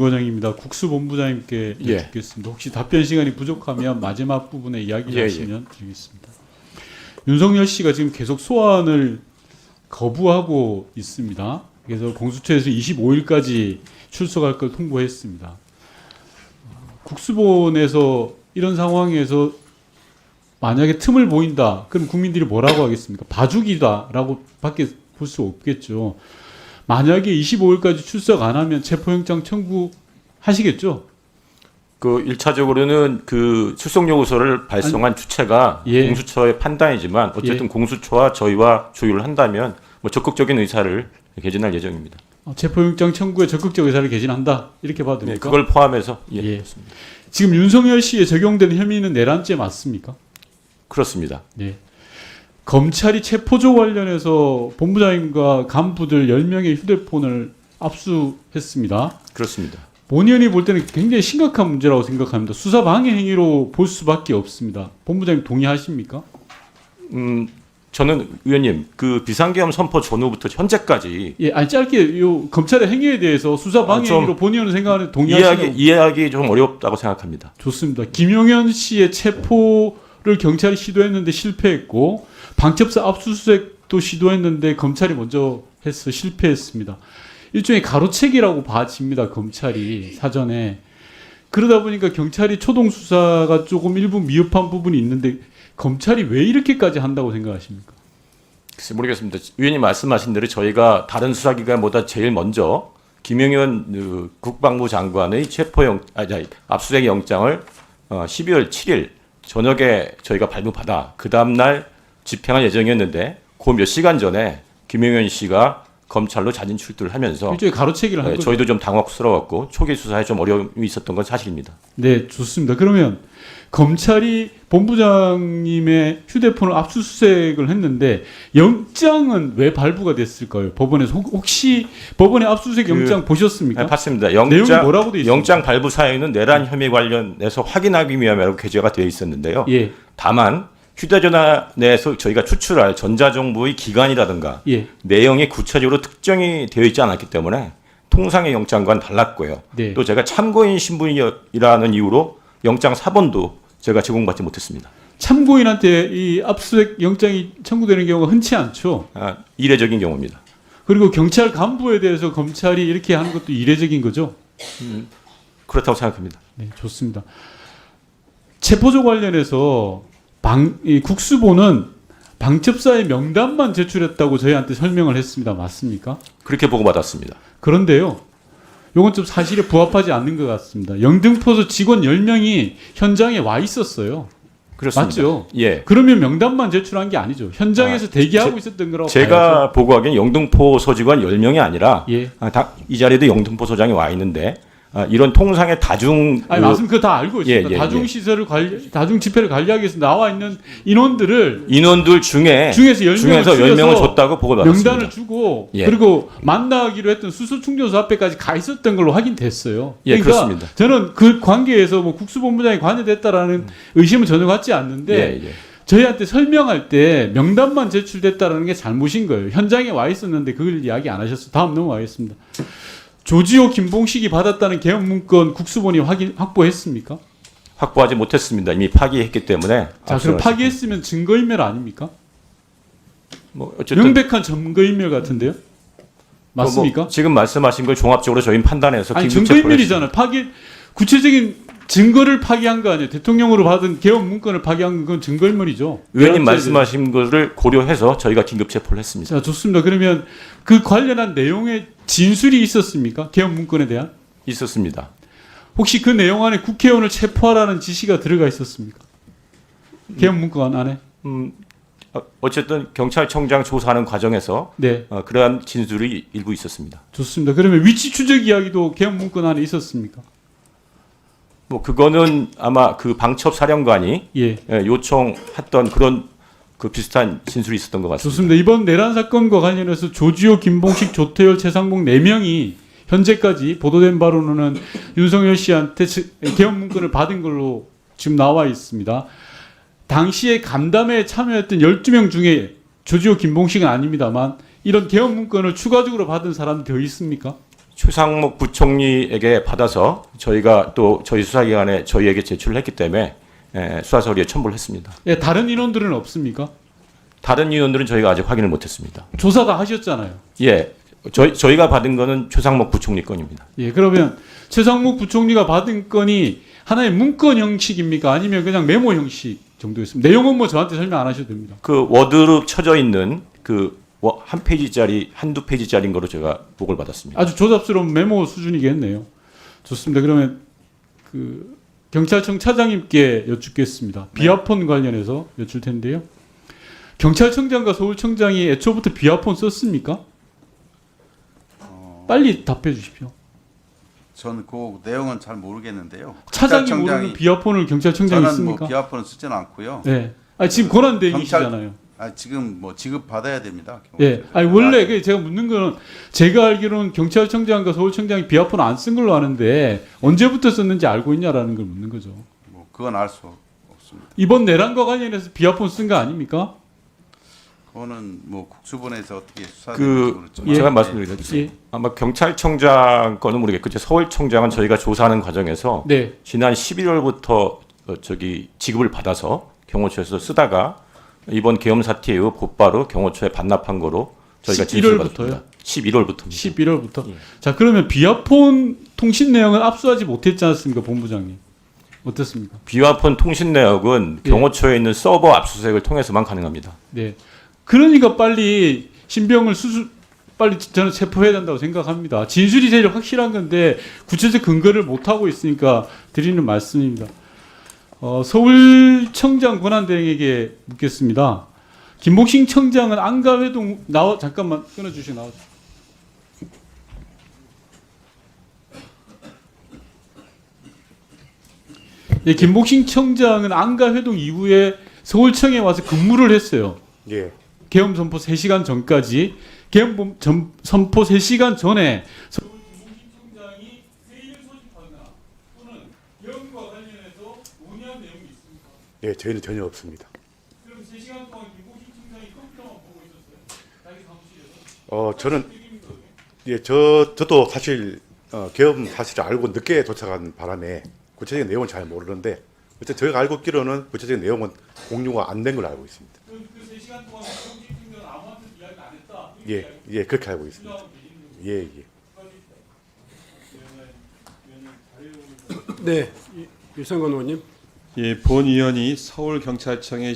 윤건영입니다. 국수본부장님께 예. 여쭙겠습니다. 혹시 답변 시간이 부족하면 마지막 부분에 이야기 예, 하시면 드리겠습니다. 윤석열 씨가 지금 계속 소환을 거부하고 있습니다. 그래서 공수처에서 25일까지 출석할 걸 통보했습니다. 국수본에서 이런 상황에서 만약에 틈을 보인다. 그럼 국민들이 뭐라고 하겠습니까? 봐주기다라고 밖에 볼 수 없겠죠. 만약에 25일까지 출석 안 하면 체포영장 청구하시겠죠? 그 일차적으로는 그 출석 요구서를 발송한 주체가 예. 공수처의 판단이지만 어쨌든 공수처와 저희와 조율을 한다면 뭐 적극적인 의사를 개진할 예정입니다. 어, 체포영장 청구에 적극적 의사를 개진한다. 이렇게 봐도 네, 됩니까? 그걸 포함해서 예, 예. 지금 윤석열 씨에 적용되는 혐의는 내란죄 맞습니까? 그렇습니다. 네. 검찰이 체포조 관련해서 본부장님과 간부들 10명의 휴대폰을 압수했습니다. 그렇습니다. 본 의원이 볼 때는 굉장히 심각한 문제라고 생각합니다. 수사 방해 행위로 볼 수밖에 없습니다. 본부장님 동의하십니까? 음, 저는 의원님 그 비상계엄 선포 전후부터 현재까지 예, 아니 짧게 요 검찰의 행위에 대해서 수사 방해 아, 좀 행위로 본 의원은 생각하는 동의하시는 이해하기 이해하기 좀 어렵다고 생각합니다. 좋습니다. 김용현 씨의 체포 를 경찰이 시도했는데 실패했고 방첩사 압수수색도 시도했는데 검찰이 먼저 해서 실패했습니다. 일종의 가로채기라고 봐집니다. 검찰이 사전에 그러다 보니까 경찰이 초동 수사가 조금 일부 미흡한 부분이 있는데 검찰이 왜 이렇게까지 한다고 생각하십니까? 글쎄 모르겠습니다. 의원님 말씀하신 대로 저희가 다른 수사기관보다 제일 먼저 김영현 그 국방부 장관의 체포영 아니 압수수색 영장을 어, 12월 7일 저녁에 저희가 발부받아 그 다음 날 집행할 예정이었는데 그 몇 시간 전에 김영현 씨가 검찰로 자진 출두를 하면서 일종의 가로채기를 한 네, 거죠. 저희도 좀 당혹스러웠고 초기 수사에 좀 어려움이 있었던 건 사실입니다. 네, 좋습니다. 그러면 검찰이 본부장님의 휴대폰을 압수수색을 했는데 영장은 왜 발부가 됐을까요? 법원에서 혹- 혹시 법원의 압수수색 그- 영장 보셨습니까? 네, 봤습니다. 내용이 영장 뭐라고 돼 있습니까? 영장 발부 사유는 내란 혐의 관련해서 확인하기 위함이라고 게재가 되어 있었는데요. 예, 다만 휴대전화 내에서 저희가 추출할 전자정보의 기간이라든가 예, 내용이 구체적으로 특정이 되어 있지 않았기 때문에 통상의 영장과는 달랐고요. 네. 또 제가 참고인 신분이라는 이유로 영장 사본도 제가 제공받지 못했습니다. 참고인한테 이 압수수색 영장이 청구되는 경우가 흔치 않죠. 아, 이례적인 경우입니다. 그리고 경찰 간부에 대해서 검찰이 이렇게 하는 것도 이례적인 거죠. 그렇다고 생각합니다. 네, 좋습니다. 체포조 관련해서 방, 이 국수본은 방첩사의 명단만 제출했다고 저희한테 설명을 했습니다. 맞습니까? 그렇게 보고받았습니다. 그런데요. 요건 좀 사실에 부합하지 않는 것 같습니다. 영등포소 직원 10명이 현장에 와 있었어요. 그렇습니다. 맞죠? 예. 그러면 명단만 제출한 게 아니죠. 현장에서 대기하고 있었던 거라고. 제가 보고하기엔 영등포 소직원 10명이 아니라 예. 아, 다, 이 자리에도 영등포 소장이 와 있는데 아, 이런 통상의 다중 아니 그- 맞습니다. 그거 다 알고 예, 있습니다. 예, 다중 예. 시설을 관리 다중 집회를 관리하기 위해서 나와 있는 인원들을 인원들 중에 중에서 10명을 중에서 줄여서 10명을 줬다고 보고 받았습니다. 명단을 주고 예. 그리고 만나기로 했던 수소 충전소 앞에까지 가 있었던 걸로 확인됐어요. 예, 그러니까 그렇습니다. 저는 그 관계에서 뭐 국수본부장이 관여됐다라는 의심은 전혀 갖지 않는데 예, 예. 저희한테 설명할 때 명단만 제출됐다라는 게 잘못인 거예요. 현장에 와 있었는데 그걸 이야기 안 하셨어. 다음 넘어가겠습니다. 조지호 김봉식이 받았다는 개헌 문건 국수본이 확인 확보했습니까? 확보하지 못했습니다. 이미 파기했기 때문에. 자, 그럼 파기했으면 증거인멸 아닙니까? 뭐 어쨌든 명백한 증거인멸 같은데요? 맞습니까? 뭐 지금 말씀하신 걸 종합적으로 저희 판단해서 아니 증거인멸이잖아요. 파기 구체적인 증거를 파기한 거 아니에요. 대통령으로 받은 개헌 문건을 파기한 건 증거인멸이죠. 의원님 내란죄에 말씀하신 것을 고려해서 저희가 긴급 체포를 했습니다. 자 좋습니다. 그러면 그 관련한 내용의 진술이 있었습니까? 개헌 문건에 대한 있었습니다. 혹시 그 내용 안에 국회의원을 체포하라는 지시가 들어가 있었습니까? 개헌 문건 안에 음, 어, 어쨌든 경찰청장 조사하는 과정에서 네 어, 그러한 진술이 일부 있었습니다. 좋습니다. 그러면 위치 추적 이야기도 개헌 문건 안에 있었습니까? 뭐 그거는 아마 그 방첩 사령관이 예. 예, 요청했던 그런 그 비슷한 진술이 있었던 것 같습니다. 좋습니다. 이번 내란 사건과 관련해서 조지호, 김봉식, 조태열, 최상봉 네 명이 현재까지 보도된 바로는 윤석열 씨한테 지- 개헌 문건을 받은 걸로 지금 나와 있습니다. 당시에 간담회에 참여했던 12명 중에 조지호, 김봉식은 아닙니다만 이런 개헌 문건을 추가적으로 받은 사람이 더 있습니까? 최상목 부총리에게 받아서 저희가 또 저희 수사기관에 저희에게 제출을 했기 때문에 에, 수사 서류에 첨부를 했습니다. 예, 다른 인원들은 없습니까? 다른 인원들은 저희가 아직 확인을 못했습니다. 조사 다 하셨잖아요. 예, 저희 저희가 받은 거는 최상목 부총리 건입니다. 예, 그러면 최상목 부총리가 받은 건이 하나의 문건 형식입니까? 아니면 그냥 메모 형식 정도였습니까? 내용은 뭐 저한테 설명 안 하셔도 됩니다. 그 워드로 쳐져 있는 그 한 페이지짜리 한두 페이지짜리인 거로 제가 보고를 받았습니다. 아주 조잡스러운 메모 수준이겠네요. 좋습니다. 그러면 그 경찰청 차장님께 여쭙겠습니다. 비아폰 관련해서 여쭐 텐데요. 경찰청장과 서울청장이 애초부터 비아폰 썼습니까? 빨리 답해 주십시오. 저는 그 내용은 잘 모르겠는데요. 차장이 경찰청장이- 모르는 비아폰을 경찰청장이 저는 뭐 씁니까? 비아폰은 쓰지는 않고요. 네. 아 지금 권한 대행이시잖아요. 아, 지금 뭐 지급 받아야 됩니다. 예. 아니 원래 그 제가 묻는 거는 제가 알기로는 경찰청장과 서울청장이 비아폰 안 쓴 걸로 아는데 언제부터 썼는지 알고 있냐라는 걸 묻는 거죠. 뭐 그건 알 수 없습니다. 이번 내란과 관련해서 비아폰 쓴 거 아닙니까? 그거는 뭐 국수본에서 어떻게 수사되는지 그 모르지만 제가 예. 말씀드리겠습니다. 예. 아마 경찰청장 거는 모르겠고 서울청장은 저희가 조사하는 과정에서 네. 지난 11월부터 어, 저기 지급을 받아서 경호처에서 쓰다가 이번 계엄 사태 이후 곧바로 경호처에 반납한 거로 저희가 11월 진술을 부터요? 받았습니다. 11월부터입니다. 11월부터. 예. 자 그러면 비아폰 통신 내용은 압수하지 못했지 않습니까, 본부장님? 어떻습니까? 비화폰 통신 내역은 예. 경호처에 있는 서버 압수수색을 통해서만 가능합니다. 네. 그러니까 빨리 신병을 수수 빨리 저는 체포해야 된다고 생각합니다. 진술이 제일 확실한 건데 구체적 근거를 못 하고 있으니까 드리는 말씀입니다. 어, 서울청장 권한대행에게 묻겠습니다. 김복신 청장은 안가회동 나와 잠깐만 끊어주시 나와. 예, 김복신 청장은 안가회동 이후에 서울청에 와서 근무를 했어요. 예. 계엄 선포 3시간 전까지 계엄 선포 3시간 전에 서울 김봉신 청장이 회의를 소집하거나 또는 계엄과 관련해서 논의한 내용이 예, 저희는 전혀 없습니다. 그럼 3시간 동안 김봉신 청장이 컴퓨터만 보고 있었어요. 자기 사무실에서. 어, 저는 예, 저 저도 사실 어, 계엄 사실을 알고 늦게 도착한 바람에 구체적인 내용은 잘 모르는데 어쨌든 저희가 알고 있기로는 구체적인 내용은 공유가 안 된 걸로 알고 있습니다. 그럼 그 3시간 동안 김봉신 청장은 아무한테 이야기 안 했다. 예, 예, 그렇게 알고 있습니다. 예, 예. 네, 유성건 의원님. 예, 본 의원이 서울 경찰청의